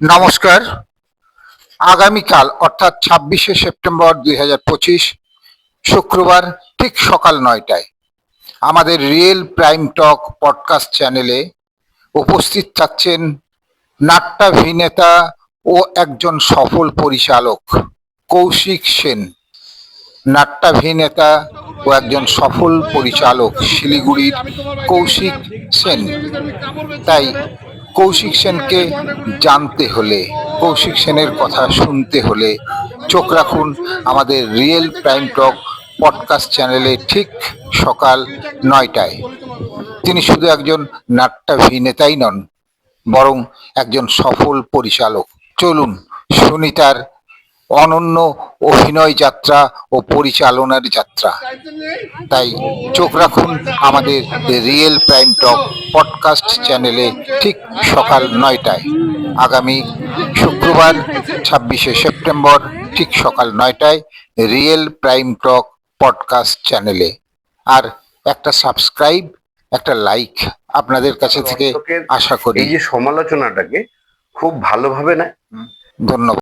নমস্কার। আগামীকাল, অর্থাৎ ছাব্বিশে সেপ্টেম্বর দুই হাজার পঁচিশ, শুক্রবার ঠিক সকাল নয়টায় আমাদের রিয়েল প্রাইম টক পডকাস্ট চ্যানেলে উপস্থিত থাকছেন নাট্যাভিনেতা ও একজন সফল পরিচালক, কৌশিক সেন। নাট্যাভিনেতা ও একজন সফল পরিচালক শিলিগুড়ির কৌশিক সেন। তাই কৌশিক সেনকে জানতে হলে, কৌশিক সেনের কথা শুনতে হলে চোখ রাখুন আমাদের রিয়েল প্রাইম টক পডকাস্ট চ্যানেলে ঠিক সকাল নয়টায়। তিনি শুধু একজন নাট্যাভিনেতাই নন, বরং একজন সফল পরিচালক। চলুন শুনি তার অনন্য অভিনয় যাত্রা ও পরিচালনার যাত্রা। তাই চোখ রাখুন আমাদের রিয়েল প্রাইম টক পডকাস্ট চ্যানেলে ঠিক সকাল নয়টায়। আগামী শুক্রবার ছাব্বিশে সেপ্টেম্বর ঠিক সকাল নয়টায় রিয়েল প্রাইম টক পডকাস্ট চ্যানেলে আর একটা সাবস্ক্রাইব একটা লাইক আপনাদের কাছে থেকে আশা করি এই যে সমালোচনাটাকে খুব ভালোভাবে নেয় ধন্যবাদ।